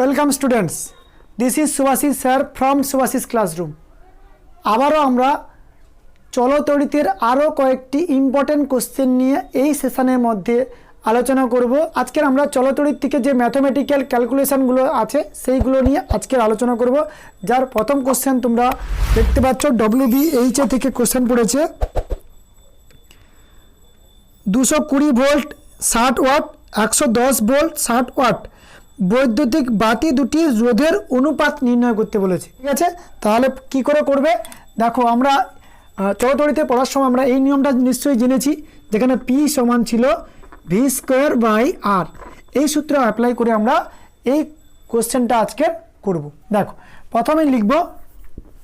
Welcome students this is Subhashis sir from Subhashis classroom আবারও আমরা চলতরিতের আরও কয়েকটি ইম্পর্টেন্ট কোশ্চেন নিয়ে এই সেশনের মধ্যে আলোচনা করব। আজকের আমরা চলতরিত থেকে যে ম্যাথমেটিক্যাল ক্যালকুলেশনগুলো আছে, সেইগুলো নিয়ে আজকের আলোচনা করব। যার প্রথম কোশ্চেন তোমরা দেখতে পাচ্ছ ডব্লিউ বি এইচএ থেকে কোশ্চেন পড়েছে। দুশো কুড়ি ভোল্ট ষাট ওয়াট একশো দশ ভোল্ট ষাট ওয়াট বৈদ্যুতিক বাতি দুটি রোধের অনুপাত নির্ণয় করতে বলেছে। ঠিক আছে? তাহলে কি করে করবে? দেখো, আমরা চৌতরিতে পড়ার সময় আমরা এই নিয়মটা নিশ্চয়ই জেনেছি, যেখানে পি সমান ছিল ভি স্কোয়ার বাই আর এই সূত্র অ্যাপ্লাই করে আমরা এই কোশ্চেনটা আজকে করব। দেখো, প্রথমে লিখব,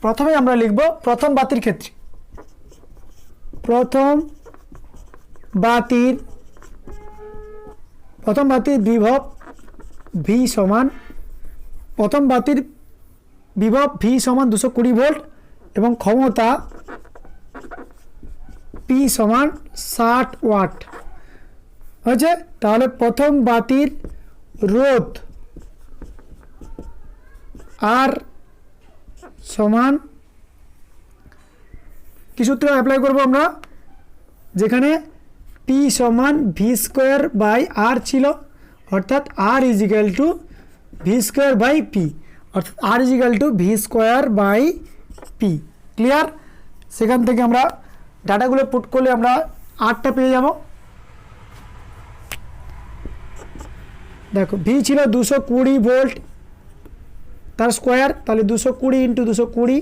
প্রথমে আমরা লিখব প্রথম বাতির ক্ষেত্রে। প্রথম বাতির প্রথম বাতির বিভব ভি সমান, প্রথম বাতির বিভব ভি সমান দুশো কুড়ি ভোল্ট এবং ক্ষমতা পি সমান ষাট ওয়াট। হয়েছে? তাহলে প্রথম বাতির রোধ আর সমান, কি সূত্র অ্যাপ্লাই করব আমরা? যেখানে পি সমান ভি স্কোয়ার বাই আর ছিল। অর্থাৎ R is equal to V square by P অর্থাৎ R is equal to V square by P clear সেখান থেকে আমরা ডাটাগুলো পুট করলে আমরা আটটা পেয়ে যাব। দেখো ভি ছিল দুশো কুড়ি ভোল্ট তার স্কোয়ার তাহলে দুশো কুড়ি ইন্টু দুশো কুড়ি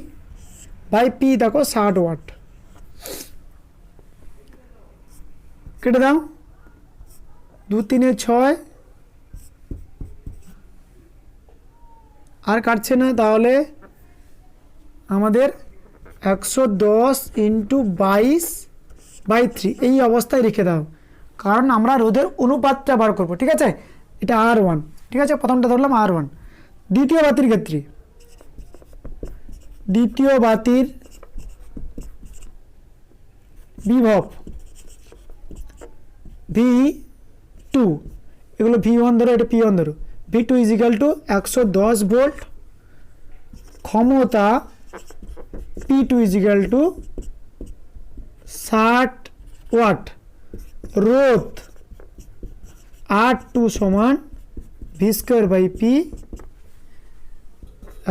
বাই পি দেখো ষাট ওয়াট কেটে দাও। দু তিনে ছয় আর কাটছে না, তাহলে আমাদের একশো দশ ইন্টু বাইশ বাই থ্রি এই অবস্থায় রেখে দাও। কারণ আমরা রোদের অনুপাতটা বার করব, ঠিক আছে? এটা আর ওয়ান ঠিক আছে? প্রথমটা ধরলাম আর ওয়ান দ্বিতীয় বাতির ক্ষেত্রে। দ্বিতীয় বাতির বিভব ভি টু এগুলো ভি ওয়ান ধরো, এটা পি ওয়ান ধরো। V two is equal to একশো দশ ভোল্ট ক্ষমতা P two is equal to ষাট ওয়াট রোধ আর টু সমান ভি স্কোয়ার বাই পি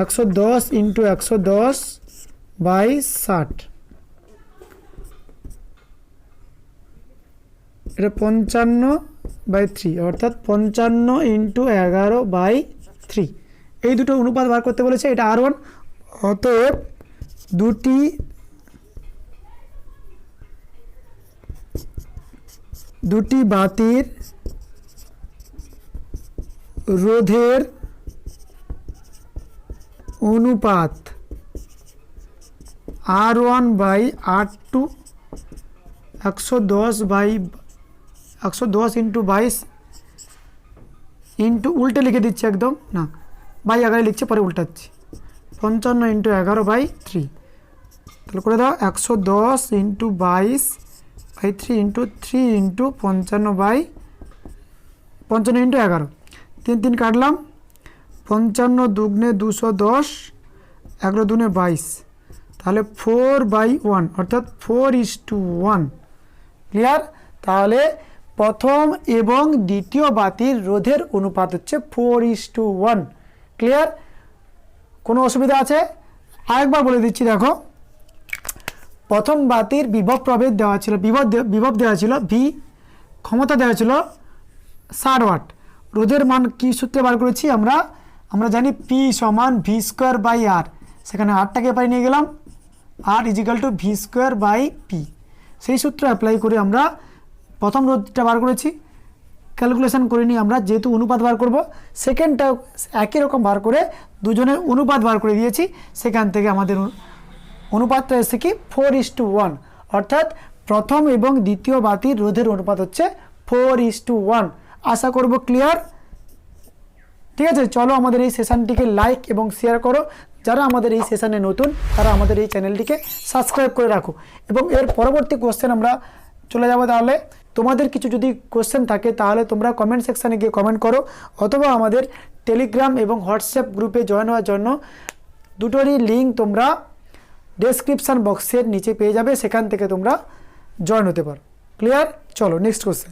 একশো দশ ইন্টু একশো দশ বাই ষাট। এটা পঞ্চান্ন বাই থ্রি অর্থাৎ পঞ্চান্ন ইন্টু এগারো বাই থ্রি এই দুটো অনুপাত বার করতে বলেছে, এটা আর ওয়ান অতএব দুটি দুটি বাতির রোধের অনুপাত R one by R two একশো দশ বাই একশো দশ ইন্টু বাইশ ইন্টু উল্টে লিখে দিচ্ছি একদম, না, বাই এগারো লিখছে, পরে উল্টাচ্ছি। পঞ্চান্ন ইন্টু এগারো বাই থ্রি তাহলে করে দাও, একশো দশ ইন্টু বাইশ by three into three into পঞ্চান্ন বাই, পঞ্চান্ন ইন্টু এগারো। তিন তিন কাটলাম, পঞ্চান্ন দুগ্নে দুশো দশ এগারো দুনে বাইশ। তাহলে ফোর বাই ওয়ান অর্থাৎ four is to one clear তাহলে প্রথম এবং দ্বিতীয় বাতির রোধের অনুপাত হচ্ছে four is to one clear কোনো অসুবিধা আছে? আরেকবার বলে দিচ্ছি, দেখো। প্রথম বাতির বিভব প্রভেদ দেওয়া ছিল, বিভব বিভব দেওয়া ছিল ভি ক্ষমতা দেওয়া ছিল ষাট ওয়াট। রোধের মান কী সূত্রে বার করেছি আমরা? আমরা জানি পি সমান ভি স্কোয়ার বাই আর সেখানে আরটাকে পাই নিয়ে গেলাম। R is equal to V square by P সেই সূত্র অ্যাপ্লাই করে আমরা প্রথম রোধটা বার করেছি। ক্যালকুলেশন করে নিই আমরা যেহেতু অনুপাত বার করব সেকেন্ডটা একই রকম বার করে দুজনের অনুপাত বার করে দিয়েছি। সেখান থেকে আমাদের অনুপাতটা এসে কি? ফোর ইস টু ওয়ান অর্থাৎ প্রথম এবং দ্বিতীয় বাতির রোধের অনুপাত হচ্ছে ফোর ইস টু ওয়ান আশা করব ক্লিয়ার ঠিক আছে, চলো আমাদের এই সেশনটিকে লাইক এবং শেয়ার করো। যারা আমাদের এই সেশানে নতুন, তারা আমাদের এই চ্যানেলটিকে সাবস্ক্রাইব করে রাখো। এবং এর পরবর্তী কোশ্চেন আমরা চলে যাব তাহলে। তোমাদের কিছু যদি কোশ্চেন থাকে, তাহলে তোমরা কমেন্ট সেকশানে গিয়ে কমেন্ট করো, অথবা আমাদের টেলিগ্রাম এবং হোয়াটসঅ্যাপ গ্রুপে জয়েন হওয়ার জন্য দুটোরই লিঙ্ক তোমরা ডেসক্রিপশান বক্সের নিচে পেয়ে যাবে, সেখান থেকে তোমরা জয়েন হতে পারো। ক্লিয়ার চলো নেক্সট কোশ্চেন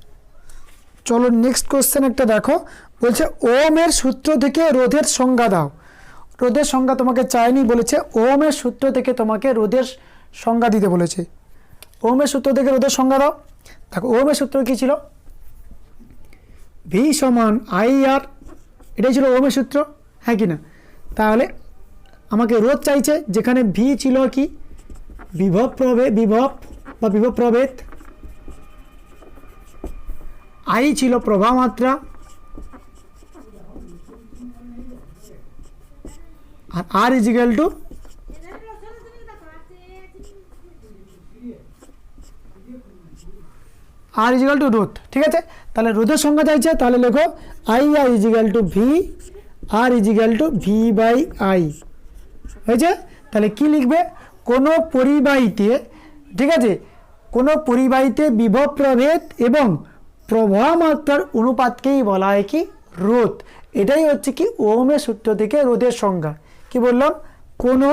চলো নেক্সট কোশ্চেন একটা দেখো। বলছে ওমের সূত্র থেকে রোধের সংজ্ঞা দাও। রোধের সংজ্ঞা তোমাকে চায়নি, বলেছে ওমের সূত্র থেকে তোমাকে রোধের সংজ্ঞা দিতে বলেছে। ওমের সূত্র থেকে রোধের সংজ্ঞা দাও। দেখো ওমের সূত্র কী ছিল? ভি সমান আই আর, এটাই ছিল ওমের সূত্র হ্যাঁ কি না? তাহলে আমাকে রোধ চাইছে, যেখানে ভি ছিল কি? বিভব প্রভে, বিভব বা বিভব প্রভেদ। আই ছিল প্রভা মাত্রা R R is equal to R is equal to রোধ ঠিক আছে? তাহলে রোধের সংখ্যা চাইছে তাহলে লেখো I R is equal to V R is equal to V by I হয়েছে? তাহলে কি লিখবে? কোনো পরিবাহীতে, ঠিক আছে? কোনো পরিবাহীতে বিভব প্রভেদ এবং প্রবাহ মাত্রার অনুপাতকেই বলা হয় কি? রোধ। এটাই হচ্ছে কি ওমের সূত্র থেকে রোধের সংজ্ঞা। কি বললাম? কোনো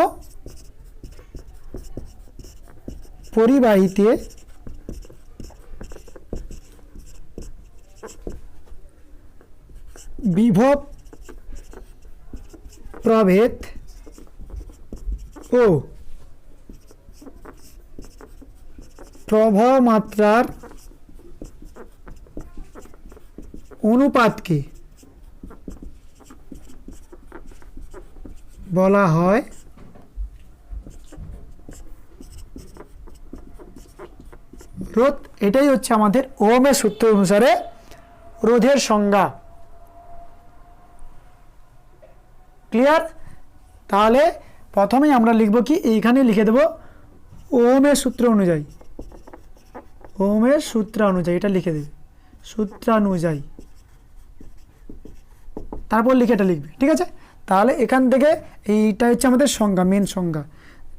পরিবাহীতে বিভব প্রভেদ ও প্রবাহ মাত্রার অনুপাতকে বলা হয় রোধ। এটাই হচ্ছে আমাদের ওমের সূত্র অনুসারে রোধের সংজ্ঞা। ক্লিয়ার তাহলে প্রথমেই আমরা লিখব কি? এইখানে লিখে দেব ওমের সূত্র অনুযায়ী। ওমের সূত্র অনুযায়ী, এটা লিখে দেবে সূত্রানুযায়ী। তারপর লিখে এটা লিখবে, ঠিক আছে? তাহলে এখান থেকে এইটা হচ্ছে আমাদের সংজ্ঞা মেন সংজ্ঞা।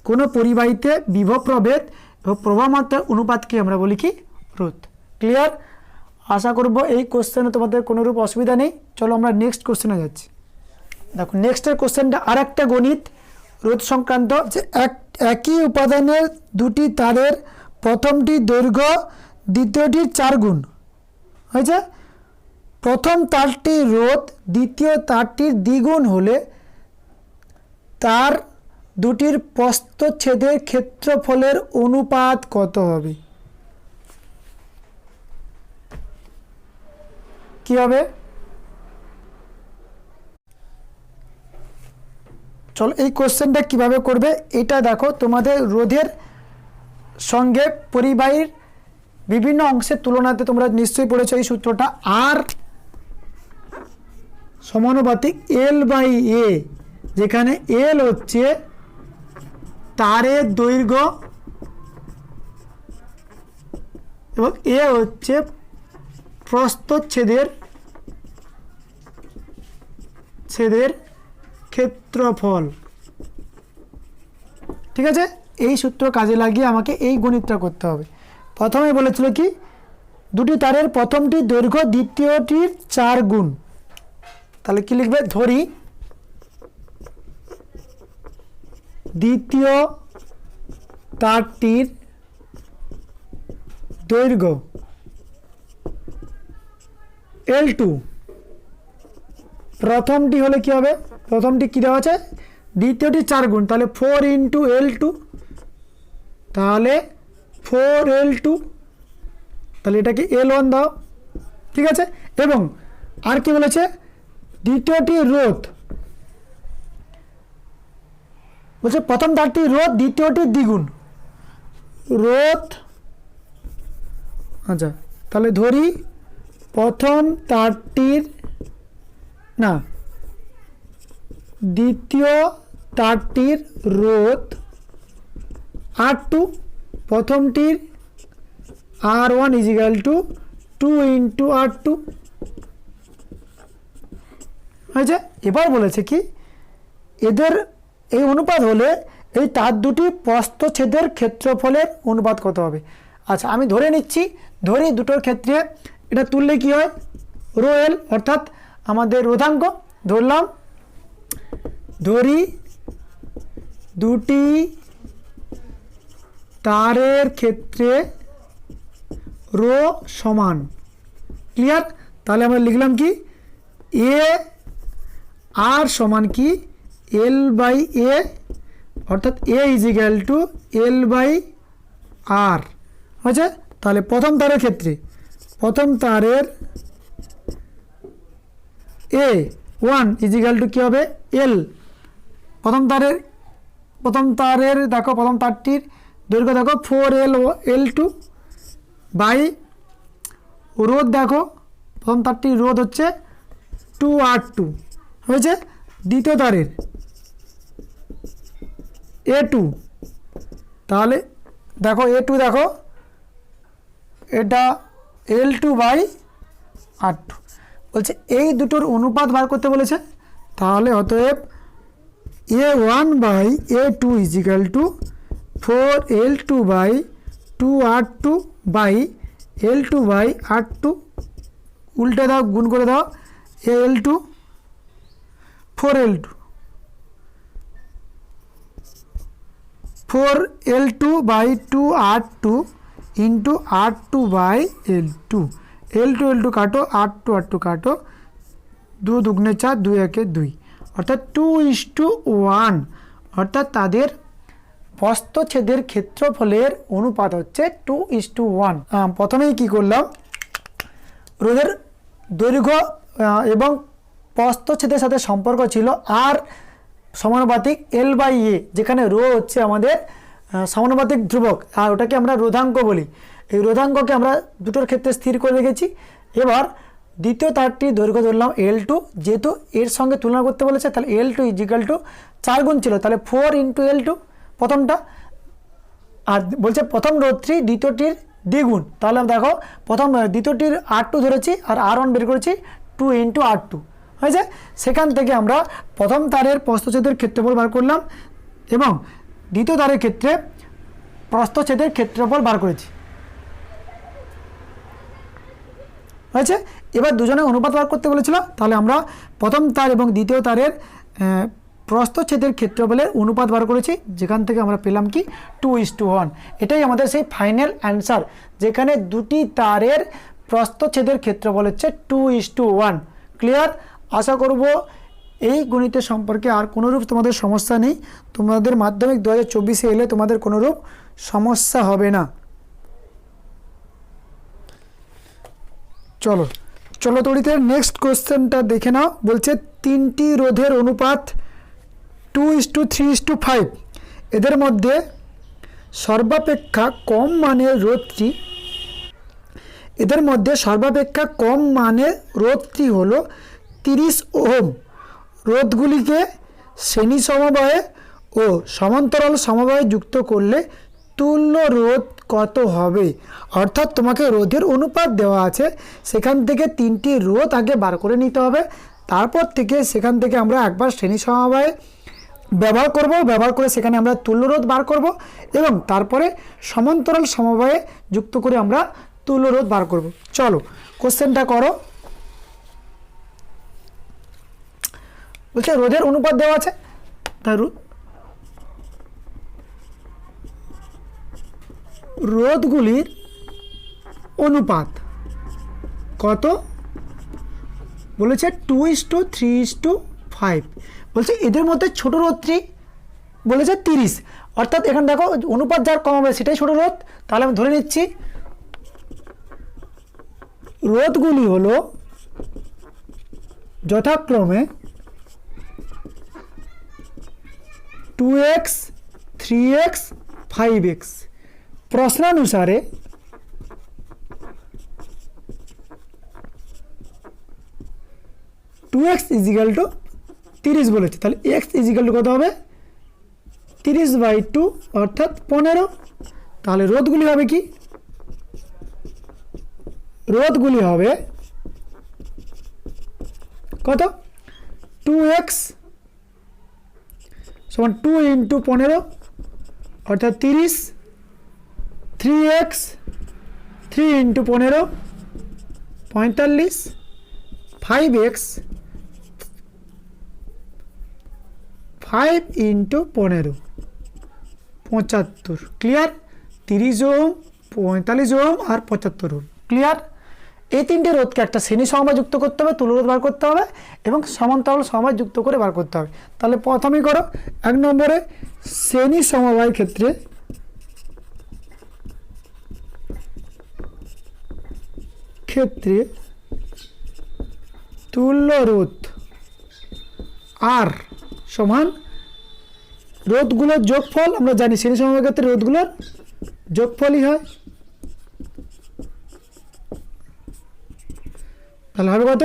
কোনো পরিবাহীতে বিভব প্রভেদ এবং প্রবাহ মাত্রার অনুপাতকে আমরা বলি কি? রোধ। ক্লিয়ার আশা করব এই কোশ্চেনে তোমাদের কোনোরূপ অসুবিধা নেই। চলো আমরা নেক্সট কোশ্চেনে যাচ্ছি। দেখো নেক্সটের কোশ্চেনটা আর একটা গণিত। রোধ সংক্রান্ত যে এক, একই উপাদানের দুটি তারের প্রথমটি দৈর্ঘ্য, দ্বিতীয়টির চার গুণ। হয়েছে? প্রথম তারটি রোধ, দ্বিতীয় তারটির দ্বিগুণ হলে তার দুটির প্রস্থচ্ছেদের ক্ষেত্রফলের অনুপাত কত হবে? কি হবে? চলো, এই কোশ্চেনটা কীভাবে করবে? এটা দেখো, তোমাদের রোধের সঙ্গে পরিবাহীর বিভিন্ন অংশের তুলনাতে তোমরা নিশ্চয়ই পড়েছো এই সূত্রটা। আর সমানুপাতিক এল বাই এ যেখানে এল হচ্ছে তারের দৈর্ঘ্য এবং এ হচ্ছে প্রস্থচ্ছেদের, ছেদের ক্ষেত্রফল। ঠিক আছে? এই সূত্র কাজে লাগিয়ে আমাকে এই গণিতটা করতে হবে। প্রথমে বলেছিল কি? দুটি তারের প্রথমটি দৈর্ঘ্য, দ্বিতীয়টির চার গুণ। তাহলে কি লিখবে? ধরি। দ্বিতীয় তারটির দৈর্ঘ্য এল টু প্রথমটি হলে কি হবে? প্রথমটি কী দেওয়া আছে? দ্বিতীয়টি চার গুণ, তাহলে ফোর ইন্টু এল টু তাহলে ফোর এল টু তাহলে এটাকে এল ওয়ান দাও, ঠিক আছে? এবং আর কি বলেছে? দ্বিতীয়টি রোধ, বলছে প্রথম তারটি রোধ, দ্বিতীয়টি দ্বিগুণ। রোধ আচ্ছা তাহলে ধরি, প্রথম তারটির না। দ্বিতীয় তারটির রোধ আর টু প্রথমটির R one is equal to two into R two হয়েছে? এবার বলেছে কি, এদের এই অনুপাত হলে এই তার দুটি প্রস্থচ্ছেদের ক্ষেত্রফলের অনুপাত কত হবে? আচ্ছা আমি ধরে নিচ্ছি, ধরি দুটোর ক্ষেত্রে এটা তুললে কি হয়? রোয়েল অর্থাৎ আমাদের রোধাঙ্ক ধরলাম। ধরি দুটি তারের ক্ষেত্রে রো সমান। ক্লিয়ার তাহলে আমরা লিখলাম কি? এ আর সমান কি? এল বাই এ অর্থাৎ A is equal to L by R হয়েছে? তাহলে প্রথম তারের ক্ষেত্রে, প্রথম তারের A one is equal to কী হবে? এল প্রথম তারের প্রথম তারের দেখো, প্রথম তারটির দৈর্ঘ্য দেখো ফোর এল ও এল টু বাই রোদ দেখো, প্রথম তারটির রোদ হচ্ছে টু আর টু হয়েছে। দ্বিতীয় তারের এ টু তাহলে দেখো এ টু দেখো, এটা L two by R two বলছে, এই দুটোর অনুপাত বার করতে বলেছে। তাহলে অতএব A one by A two is equal to four L two by two R two by L two by R two উল্টে দাও, গুণ করে দাও A L two four L two four L two by two R two into R two by L two L two L two কাটো R two R two কাটো। দু দুগুণে চার, দুই একে দুই। অর্থাৎ টু ইস টু ওয়ান অর্থাৎ তাদের বস্তছেদের ক্ষেত্রফলের অনুপাত হচ্ছে টু ইস টু ওয়ান প্রথমেই কী করলাম? রোদের দৈর্ঘ্য এবং প্রস্থচ্ছেদের সাথে সম্পর্ক ছিল আর সমানুপাতিক এল বাই এ যেখানে রো হচ্ছে আমাদের সমানুপাতিক ধ্রুবক আর ওটাকে আমরা রোধাঙ্ক বলি। এই রোধাঙ্ককে আমরা দুটোর ক্ষেত্রে স্থির করে রেখেছি। এবার দ্বিতীয় তারটি দৈর্ঘ্য ধরলাম এল টু যেহেতু এর সঙ্গে তুলনা করতে বলেছে, তাহলে এল টু ইজিক্যাল টু চার গুণ ছিল, তাহলে ফোর ইন্টু এল টু প্রথমটা। আর বলছে প্রথম রোধটি দ্বিতীয়টির দ্বিগুণ। তাহলে দেখো, প্রথম দ্বিতীয়টির আর টু ধরেছি, আর আর ওয়ান বের করেছি টু ইন্টু আর টু হয়েছে? সেখান থেকে আমরা প্রথম তারের প্রস্থচ্ছেদের ক্ষেত্রফল বার করলাম এবং দ্বিতীয় তারের ক্ষেত্রে প্রস্থচ্ছেদের ক্ষেত্রফল বার করেছি। হয়েছে? এবার দুজনে অনুপাত বার করতে বলেছিল। তাহলে আমরা প্রথম তার এবং দ্বিতীয় তারের প্রস্থচ্ছেদের ক্ষেত্রফলের অনুপাত বার করেছি। যেখান থেকে আমরা পেলাম কি? টু ইস টু ওয়ান এটাই আমাদের সেই ফাইনাল অ্যান্সার যেখানে দুটি তারের প্রস্থচ্ছেদের ক্ষেত্রফল হচ্ছে two is to one clear আশা করব এই গণিতের সম্পর্কে আর কোনোরূপ তোমাদের সমস্যা নেই। তোমাদের মাধ্যমিক দু হাজার চব্বিশে এলে তোমাদের কোনোরূপ সমস্যা হবে না। চলো চলো তড়িতে নেক্সট কোশ্চেনটা দেখে নাও। বলছে, তিনটি রোধের অনুপাত two is to three is to five এদের মধ্যে সর্বাপেক্ষা কম মানের রোধটি এদের মধ্যে সর্বাপেক্ষা কম মানের রোধটি হলো? তিরিশ ওহম। রোধগুলিকে শ্রেণি সমবায়ে ও সমান্তরাল সমবায়ে যুক্ত করলে তুল্য রোধ কত হবে? অর্থাৎ তোমাকে রোধের অনুপাত দেওয়া আছে। সেখান থেকে তিনটি রোধ আগে বার করে নিতে হবে। তারপর থেকে সেখান থেকে আমরা একবার শ্রেণি সমবায়ে ব্যবহার করব। ব্যবহার করে সেখানে আমরা তুল্যরোধ বার করব এবং তারপরে সমান্তরাল সমবায়ে যুক্ত করে আমরা তুল্যরোধ বার করব। চলো কোশ্চেনটা করো। বলছে, রোধের অনুপাত দেওয়া আছে? তা রো- রোধগুলির অনুপাত কত? বলেছে two is to three is to five বলছে, এদের মধ্যে ছোট রোধটি বলেছে তিরিশ। অর্থাৎ এখানে দেখো, অনুপাত যার কম হবে সেটাই ছোট রোধ। তাহলে আমি ধরে নিচ্ছি, রোধগুলি হলো যথাক্রমে two x three x five x প্রশ্নানুসারে two x is equal to তিরিশ বলেছে। তাহলে এক্স ইজিক্যাল টু কত হবে? তিরিশ বাই টু অর্থাৎ পনেরো। তাহলে রোধগুলি হবে কি? রোধগুলি হবে কত? টু এক্স সমান টু ইন্টু পনেরো, অর্থাৎ তিরিশ থ্রি এক্স থ্রি ইন্টু পনেরো, পঁয়তাল্লিশ ফাইভ এক্স ফাইভ ইন্টু পনেরো, পঁচাত্তর ক্লিয়ার তিরিশ ওম পঁয়তাল্লিশ ওম আর পঁচাত্তর ওম ক্লিয়ার এই তিনটে রোধকে একটা শ্রেণি সমবায় যুক্ত করতে হবে তুলো রোধ বার করতে হবে এবং সমান্তরাল সমবায় যুক্ত করে বার করতে হবে। তাহলে প্রথমেই করো, এক নম্বরে শ্রেণি সমবায় ক্ষেত্রে ক্ষেত্রে তুল্য রোধ আর সমান রোধগুলোর যোগফল, আমরা জানি শ্রেণি সমবায় ক্ষেত্রে রোধগুলোর যোগফলই হয় তাহলে হবে কত?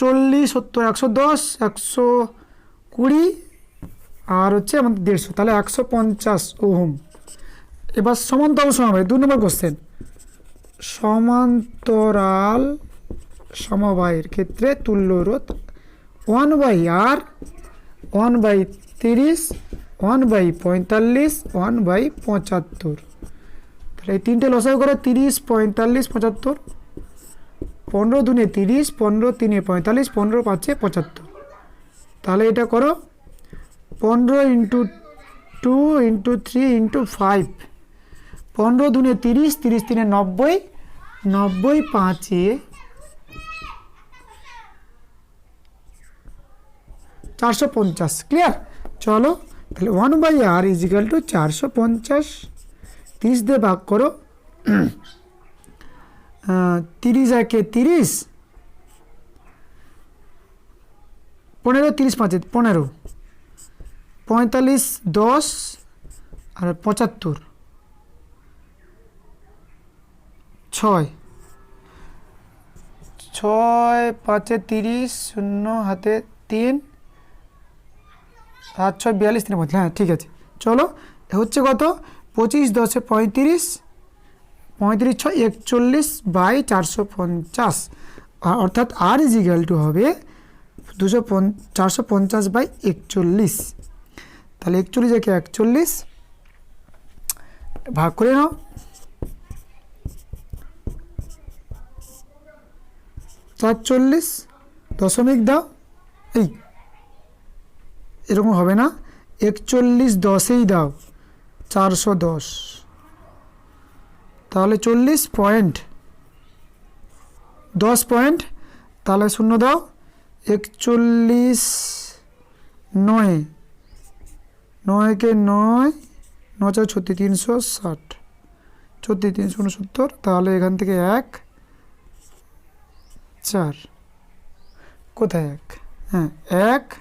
চল্লিশ, সত্তর, একশো দশ, একশো কুড়ি আর হচ্ছে আমাদের দেড়শো। তাহলে একশো পঞ্চাশ ওহম। এবার সমান্তরাল সমবায় দু নম্বর কোশ্চেন সমান্তরাল সমবায়ের ক্ষেত্রে তুল্য রোধ one by R one by তিরিশ ওয়ান বাই পঁয়তাল্লিশ ওয়ান বাই পঁচাত্তর। তাহলে এই তিনটে লসাই করে, তিরিশ, পঁয়তাল্লিশ, পঁচাত্তর। পনেরো দুনে তিরিশ, পনেরো তিনে পঁয়তাল্লিশ, পনেরো পাঁচে পঁচাত্তর। তাহলে এটা করো, পনেরো into two into three into five. পনেরো দুনে তিরিশ তিরিশ তিনে নব্বই নব্বই পাঁচে চারশো পঞ্চাশ। ক্লিয়ার চলো, তাহলে one by R is equal to চারশো পঞ্চাশ। তিরিশ দিয়ে ভাগ করো তিরিশ একে তিরিশ। পনেরো, তিরিশ, পাঁচে পনেরো। পঁয়তাল্লিশ, দশ আর পঁচাত্তর। ছয়। ছয়, পাঁচে তিরিশ, শূন্য, হাতে তিন। সাত, ছয়, বিয়াল্লিশ তিনে পঁচিশ হ্যাঁ ঠিক আছে। চলো হচ্ছে কত? পঁচিশ, দশে পঁয়ত্রিশ। পঁয়ত্রিশ ছয় একচল্লিশ বাই চারশো পঞ্চাশ। অর্থাৎ আর ইজিক্যাল টু হবে দুশো পঞ্চ চারশো পঞ্চাশ বাই একচল্লিশ। তাহলে একচল্লিশ একে একচল্লিশ ভাগ করে নাও। চারচল্লিশ দশমিক দাও। এই, এরকম হবে না। একচল্লিশ দশেই দাও, চারশো দশ। তাহলে চল্লিশ পয়েন্ট। দশ পয়েন্ট, তাহলে শূন্য দাও। একচল্লিশ নয়। নয়কে নয় নয় চার ছত্রিশ, তিনশো ষাট। ছত্রিশ, তিনশো উনসত্তর, তাহলে এখান থেকে এক, চার। কোথায় এক? হ্যাঁ এক,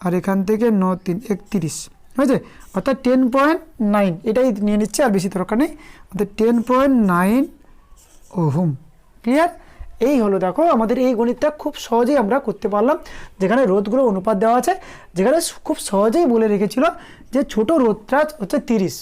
আর এখান থেকে ন তিন, একত্রিশ। হয়েছে অর্থাৎ টেন পয়েন্ট নাইন এটাই নিয়ে নিচ্ছে, আর বেশি দরকার নেই। অর্থাৎ ten point nine ohm clear এই হলো দেখো, আমাদের এই গণিতটা খুব সহজেই আমরা করতে পারলাম। যেখানে রোদগুলো অনুপাত দেওয়া আছে, যেখানে খুব সহজেই বলে রেখেছিল যে ছোট রোদটা হচ্ছে তিরিশ।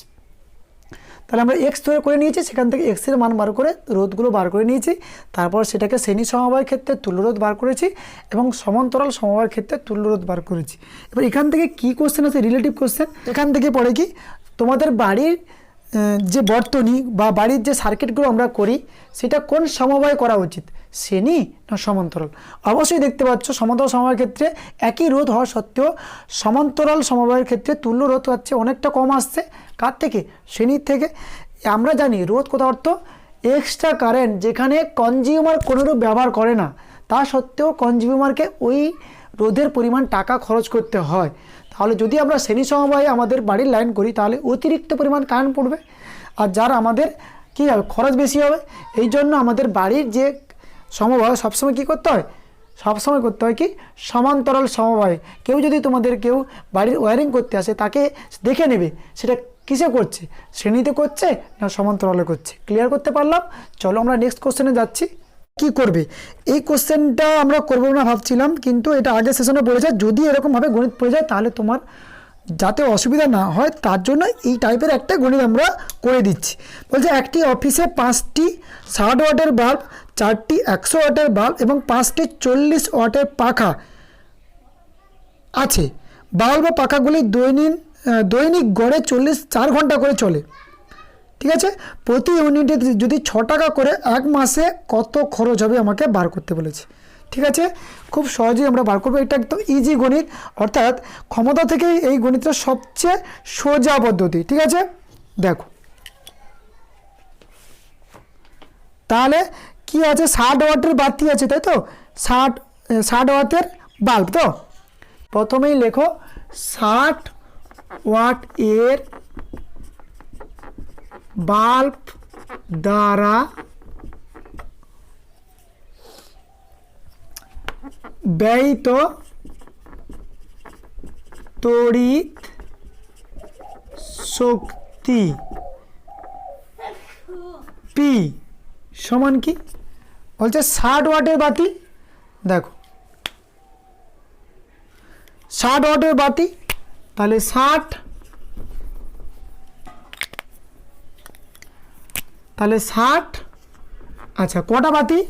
তাহলে আমরা এক্স ধরে করে নিয়েছি, সেখান থেকে এক্সের মান বার করে রোধগুলো বার করে নিয়েছি। তারপর সেটাকে শ্রেণি সমবায়ের ক্ষেত্রে তুল্যরোধ বার করেছি এবং সমান্তরাল সমবায়ের ক্ষেত্রে তুল্যরোধ বার করেছি। এবার এখান থেকে কি কোশ্চেন আছে? রিলেটিভ কোশ্চেন এখান থেকে পড়ে কি? তোমাদের বাড়ির যে বর্তনী বা বাড়ির যে সার্কিটগুলো আমরা করি, সেটা কোন সমবায় করা উচিত? শ্রেণি না সমান্তরাল? অবশ্যই দেখতে পাচ্ছ, সমান্তরাল সমবায়ের ক্ষেত্রে একই রোধ হওয়া সত্ত্বেও সমান্তরাল সমবায়ের ক্ষেত্রে তুল্য রোধ হচ্ছে অনেকটা কম আসছে। কার থেকে? শ্রেণির থেকে। আমরা জানি রোধ কোথা অর্থ? এক্সট্রা কারেন্ট যেখানে কনজিউমার কোনোরূপ ব্যবহার করে না। তা সত্ত্বেও কনজিউমারকে ওই রোধের পরিমাণ টাকা খরচ করতে হয়। তাহলে যদি আমরা শ্রেণি সমবায়ে আমাদের বাড়ির লাইন করি, তাহলে অতিরিক্ত পরিমাণ কারেন্ট পড়বে। আর যার আমাদের কী হবে? খরচ বেশি হবে। এই জন্য আমাদের বাড়ির যে সমবায়, সবসময় কী করতে হয়? সবসময় করতে হয় কি? সমান্তরাল সমবায়। কেউ যদি তোমাদের কেউ বাড়ির ওয়ারিং করতে আসে, তাকে দেখে নেবে সেটা কিসে করছে? শ্রেণীতে করছে না সমান্তরালে করছে? ক্লিয়ার করতে পারলাম? চলো আমরা নেক্সট কোশ্চেনে যাচ্ছি। কি করবে? এই কোশ্চেনটা আমরা করব না ভাবছিলাম, কিন্তু এটা আগের সেশনে বলেছে, যদি এরকমভাবে গণিত পড়ে যায়, তাহলে তোমার যাতে অসুবিধা না হয়, তার জন্য এই টাইপের একটা গণিত আমরা করে দিচ্ছি। বলছে, একটি অফিসে পাঁচটি ষাট ওয়াটের বাল্ব, চারটি একশো ওয়াটের বাল্ব এবং পাঁচটি চল্লিশ ওয়াটের পাখা আছে। বাল্ব ও পাখাগুলি দৈনিক দৈনিক গড়ে চল্লিশ, চার ঘণ্টা করে চলে। ঠিক আছে? প্রতি ইউনিটে যদি ছ টাকা করে এক মাসে কত খরচ হবে আমাকে বার করতে বলেছে। ঠিক আছে? খুব সহজেই আমরা বার করব। এটা একদম ইজি গণিত। অর্থাৎ ক্ষমতা থেকেই এই গণিতটা সবচেয়ে সোজা পদ্ধতি। ঠিক আছে? দেখো। তাহলে কি আছে? ষাট ওয়াটের বাতি আছে, তাই তো? ষাট ষাট ওয়াটের বাল্ব, তো? প্রথমেই লেখো, ষাট ওয়াট এর বাল্ব দ্বারা ব্যয়িত তড়িৎ শক্তি পি সমান কি? বলছে ষাট ওয়াটের বাতি। দেখো। ষাট ওয়াটের বাতি, তাহলে ষাট তাহলে ষাট আচ্ছা কটা বাতি?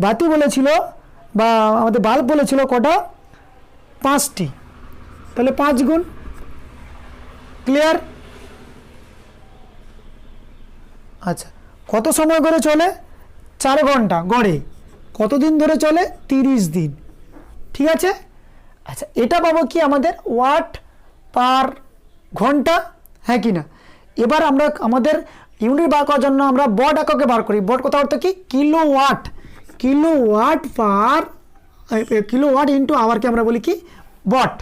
বাতি বলেছিল, বা আমাদের বাল্ব বলেছিল কটা? পাঁচটি। তাহলে পাঁচ গুণ ক্লিয়ার আচ্ছা কত সময় করে চলে? চার ঘণ্টা, গড়ে। কতদিন ধরে চলে? তিরিশ দিন। ঠিক আছে? আচ্ছা এটা পাবো কি আমাদের ওয়াট পার ঘণ্টা? হ্যাঁ কি না? এবার আমরা আমাদের ইউনিট বার করার জন্য আমরা বট এককে বার করি। বট কথা অর্থ কি? Kilowatt kilowatt per kilowatt into আওয়ারকে আমরা বলি কি? বট।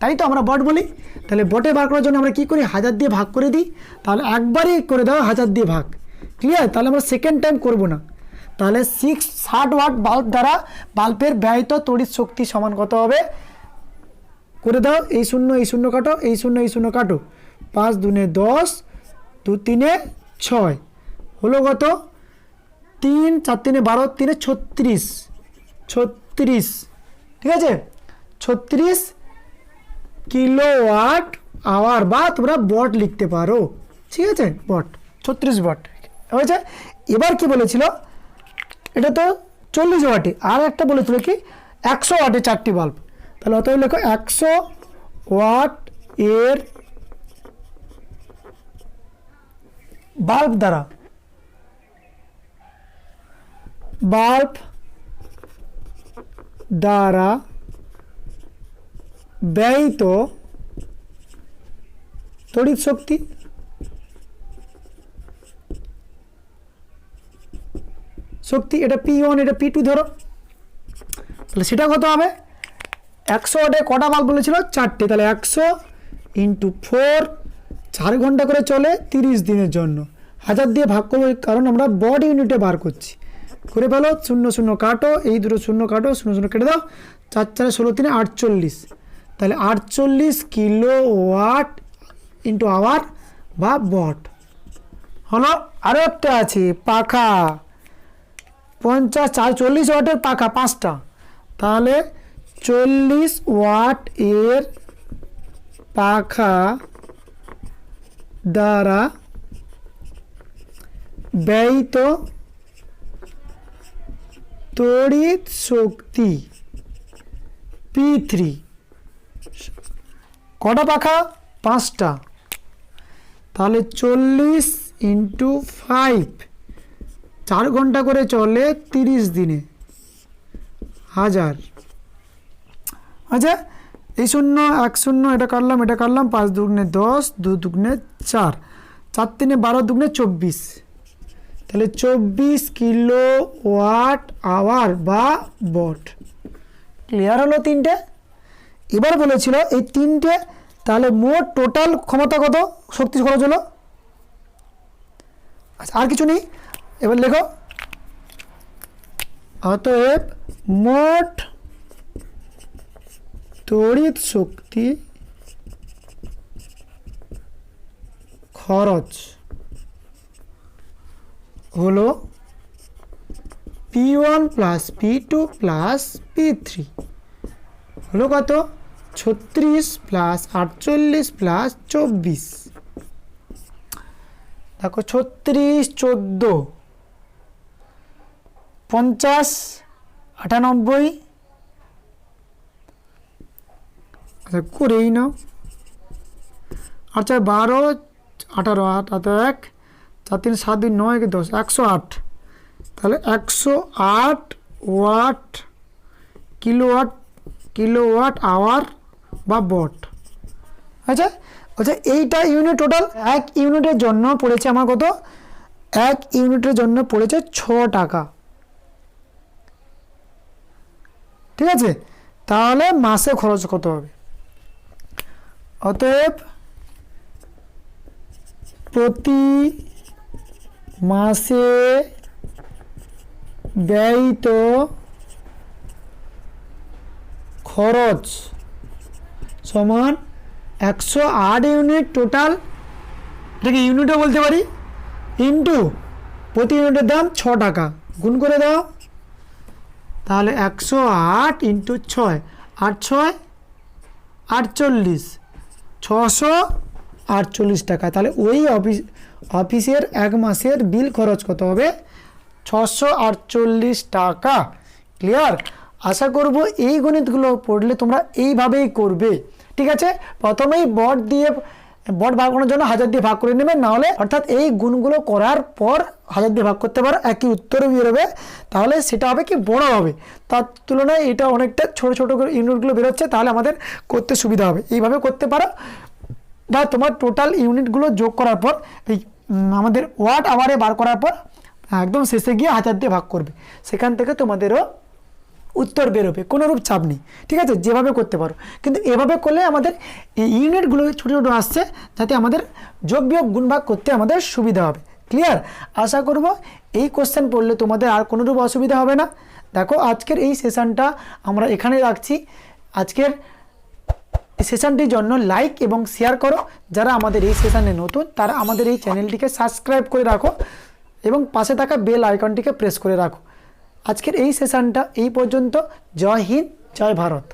তাই তো আমরা বট বলি? তাহলে বটে বার করার জন্য আমরা কি করি? হাজার দিয়ে ভাগ করে দিই। তাহলে একবারই করে দেওয়া হাজার দিয়ে ভাগ। ক্লিয়ার তাহলে আমরা সেকেন্ড টাইম করব না। তাহলে সিক্স ষাট ওয়াট বাল্ব দ্বারা বাল্বের ব্যয়িত তড়িৎ শক্তি সমান কত হবে? করে দাও, এই শূন্য এই শূন্য কাটো, এই শূন্য এই শূন্য কাটো। পাঁচ দুনে দশ, দু তিনে ছয়। হলো কত? তিন, চার, তিনে বারো, তিনে ছত্রিশ। ছত্রিশ। ঠিক আছে? ছত্রিশ কিলো ওয়াট আওয়ার বা তোমরা বট লিখতে পারো। ঠিক আছে? বট। ছত্রিশ বট। হয়েছে? এবার কি বলেছিল? এটা তো চল্লিশ ওয়াটে। আর একটা বলেছিল কি? একশো ওয়াটে চারটি বাল্ব। তাহলে অতএব লেখো একশো ওয়াট এর বাল্ব দ্বারা। বাল্ব দ্বারা ব্যয়িত তড়িৎ শক্তি শক্তি, এটা পি ওয়ান এটা পি টু ধরো। তাহলে সেটা কত হবে? একশো ওয়াটে কটা বাল্ব বলেছিল? চারটে। তাহলে একশো ইন্টু ফোর চার ঘণ্টা করে চলে তিরিশ দিনের জন্য। হাজার দিয়ে ভাগ করব কারণ আমরা বড ইউনিটে বার করছি। করে ফেলো, শূন্য শূন্য কাটো, এই দুটো শূন্য কাটো, শূন্য শূন্য কেটে দাও, চার চারে ষোলো তিনে আটচল্লিশ। তাহলে আটচল্লিশ কিলো ওয়াট ইন্টু আওয়ার বা বট হলো আরও একটা আছে, পাখা। পঞ্চাশ চার চল্লিশ ওয়াটের পাখা, পাঁচটা। তাহলে চল্লিশ ওয়াট এর পাখা দ্বারা ব্যয়িত তড়িৎ শক্তি পি থ্রি। কটা পাখা? পাঁচটা। তাহলে চল্লিশ ইন্টু ফাইভ। চার ঘণ্টা করে চলে তিরিশ দিনে। হাজার। আচ্ছা এই শূন্য, এক শূন্য, এটা কাটলাম এটা কাটলাম, পাঁচ দুগুণে দশ, দু দুগুণে চার। চার তিনে বারো দুগুণে চব্বিশ। তাহলে চব্বিশ কিলো ওয়াট আওয়ার বা বট। ক্লিয়ার হলো তিনটে? এবার বলেছিল এই তিনটে, তাহলে মোট টোটাল ক্ষমতা কত? শক্তি খরচ হলো? আচ্ছা আর কিছু নেই? এবার লেখো। অতএব মোট তড়িৎ শক্তি খরচ হলো P one plus P two plus P three হলো কত? ছত্রিশ প্লাস আটচল্লিশ প্লাস চব্বিশ। দেখো ছত্রিশ চোদ্দ, পঞ্চাশ আটানব্বই। আচ্ছা করেই নাও। আচ্ছা বারো আঠারো আট আট এক, চার তিন, সাত দুই, নয় দশ, একশো আট। তাহলে একশো আট ওয়াট কিলোওয়াট কিলোওয়াট আওয়ার বা বট। আচ্ছা আচ্ছা এইটা ইউনিট টোটাল এক ইউনিটের জন্য পড়েছে আমার কত? এক ইউনিটের জন্য পড়েছে ছ টাকা। ঠিক আছে? তাহলে মাসে খরচ কত হবে? অতএব প্রতি মাসে ব্যয়িত খরচ সমান একশো আট ইউনিট টোটাল এটাকে ইউনিটও বলতে পারি? ইন্টু প্রতি ইউনিটের দাম ছ টাকা। গুণ করে দাও। তাহলে একশো আট ইন্টু ছয়, আট ছয়, আটচল্লিশ। ছশো আটচল্লিশ টাকা। তাহলে ওই অফিস, অফিসের এক মাসের বিল খরচ কত হবে? ছশো আটচল্লিশ টাকা। ক্লিয়ার আশা করব এই গণিতগুলো পড়লে তোমরা এইভাবেই করবে। ঠিক আছে? প্রথমেই বট দিয়ে, বট ভাগ করার জন্য হাজার দিয়ে ভাগ করে নেবে। নাহলে অর্থাৎ এই গুণগুলো করার পর হাজার দিয়ে ভাগ করতে পারো, একই উত্তরে বেরোবে। তাহলে সেটা হবে কি বড় হবে। তার তুলনায় এটা অনেকটা ছোট ছোট করে ইউনিটগুলো বেরোচ্ছে। তাহলে আমাদের করতে সুবিধা হবে। এইভাবে করতে পারো। বা তোমার টোটাল ইউনিটগুলো যোগ করার পর, এই আমাদের ওয়াট আওয়ারে বার করার পর, একদম শেষে গিয়ে হাজার দিয়ে ভাগ করবে। সেখান থেকে তোমাদেরও উত্তর বেরোবে, কোনোরূপ চাপ নেই। ঠিক আছে? যেভাবে করতে পারো। কিন্তু এভাবে করলে আমাদের এই ইউনিটগুলো ছোটো ছোটো আসছে, যাতে আমাদের যোগ বিয়োগ গুণ ভাগ করতে আমাদের সুবিধা হবে। ক্লিয়ার আশা করব এই কোশ্চেন পড়লে তোমাদের আর কোনোরূপ অসুবিধা হবে না। দেখো, আজকের এই সেশনটা আমরা এখানে রাখছি। আজকের সেশনটির জন্য লাইক এবং শেয়ার করো। যারা আমাদের এই সেশানে নতুন, তারা আমাদের এই চ্যানেলটিকে সাবস্ক্রাইব করে রাখো এবং পাশে থাকা বেল আইকনটিকে প্রেস করে রাখো। আজকের এই সেশনটা এই পর্যন্ত। জয় হিন্দ, জয় ভারত।